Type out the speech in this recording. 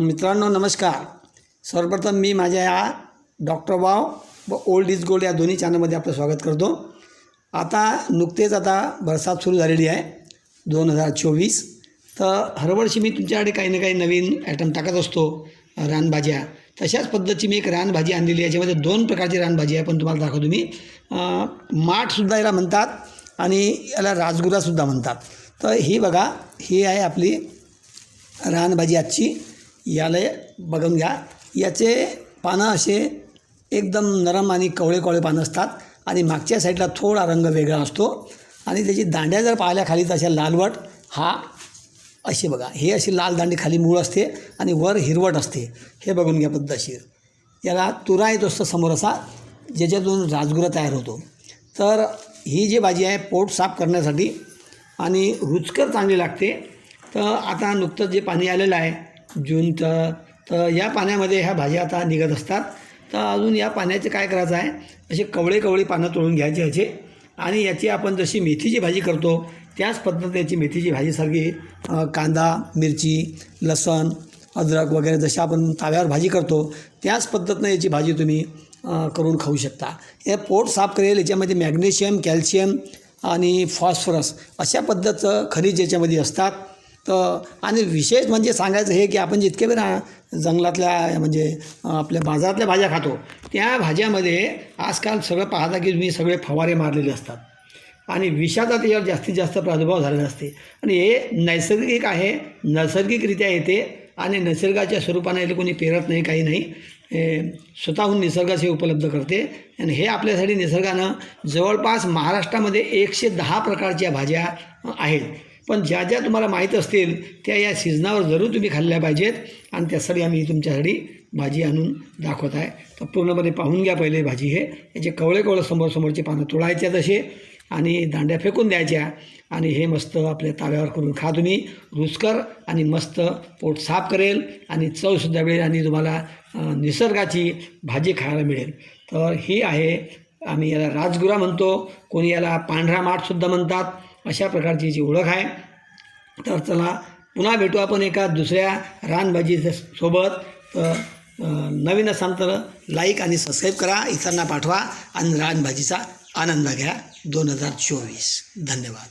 मित्रांनो नमस्कार. सर्वप्रथम मी माझ्या या डॉक्टर वाव व ओल्ड इज गोल्ड या दोन्ही चॅनलमध्ये आपलं स्वागत करतो. आता नुकतेच आता बरसात सुरू झालेली आहे दोन हजार चोवीस. तर हरवर्षी मी तुमच्याकडे काही ना काही नवीन आयटम टाकत असतो रानभाज्या. तशाच पद्धतीची मी एक रानभाजी आणलेली आहे याच्यामध्ये दोन प्रकारची रानभाजी आहे पण तुम्हाला दाखवतो मी. माठसुद्धा याला म्हणतात आणि याला राजगुरासुद्धा म्हणतात. तर ही बघा ही आहे आपली रानभाजी आजची. याला बघून घ्या. याचे पानं असे एकदम नरम आणि कवळे कवळे पानं असतात आणि मागच्या साईडला थोडा रंग वेगळा असतो आणि त्याची दांड्या जर पाहिल्या खाली तशा लालवट हा असे बघा. हे अशी लाल दांडी खाली मूळ असते आणि वर हिरवट असते. हे बघून घ्या पद्धतशीर. याला तुरा येत असतो समोर असा ज्याच्यातून राजगुरा तयार होतो. तर ही जी भाजी आहे पोट साफ करण्यासाठी आणि रुचकर चांगली लागते. तर आता नुकतंच जे पाणी आलेलं आहे जून तर तर या पाण्यामध्ये ह्या भाज्या आता निघत असतात. तर अजून या पाण्याचे काय करायचं आहे? असे कवळे कवळे पानं तोडून घ्यायचे ह्याचे आणि याची आपण जशी मेथीची भाजी करतो त्याच पद्धतीची मेथीची भाजीसारखी कांदा मिरची लसण अद्रक वगैरे जशी आपण ताव्यावर भाजी करतो त्याच पद्धतीनं याची भाजी तुम्ही करून खाऊ शकता. हे पोट साफ करेल याच्यामध्ये मॅग्नेशियम कॅल्शियम आणि फॉस्फरस अशा पद्धतीचं खनिज याच्यामध्ये असतात. तर आणि विशेष म्हणजे सांगायचं हे की आपण जितके वेळा जंगलातल्या म्हणजे आपल्या बाजारातल्या भाज्या खातो त्या भाज्यामध्ये आजकाल सगळं पाहता की तुम्ही सगळे फवारे मारलेले असतात. आणि विषाचा त्याच्यावर जास्तीत जास्त प्रादुर्भाव झालेला असते. आणि हे नैसर्गिक आहे नैसर्गिकरित्या येते आणि निसर्गाच्या स्वरूपाने याला कोणी पेरत नाही काही नाही. स्वतःहून निसर्गाचे उपलब्ध करते. आणि हे आपल्यासाठी निसर्गानं जवळपास महाराष्ट्रामध्ये एकशे दहा प्रकारच्या भाज्या आहेत. पण ज्या ज्या तुम्हाला माहीत असतील त्या या सीझनावर जरूर तुम्ही खाल्ल्या पाहिजेत. आणि त्यासाठी आम्ही तुमच्यासाठी भाजी आणून दाखवत आहे. तर पूर्णपणे पाहून घ्या पहिले भाजी हे. याचे कवळे कवळे समोर समोरचे पानं तोडायचे तसे आणि दांड्या फेकून द्यायच्या. आणि हे मस्त आपल्या ताव्यावर करून खा तुम्ही. रुचकर आणि मस्त पोट साफ करेल आणि चवसुद्धा मिळेल आणि तुम्हाला निसर्गाची भाजी खायला मिळेल. तर ही आहे आम्ही याला राजगुरा म्हणतो. कोणी याला पांढरा माठसुद्धा म्हणतात. अशा प्रकारची याची ओळख आहे. तर चला पुन्हा भेटू आपण एका दुसऱ्या रानभाजी सोबत. तर नवीन असाल तर लाईक आणि सबस्क्राईब करा इतरांना पाठवा आणि रानभाजीचा आनंद घ्या. दोन हजार चोवीस. धन्यवाद.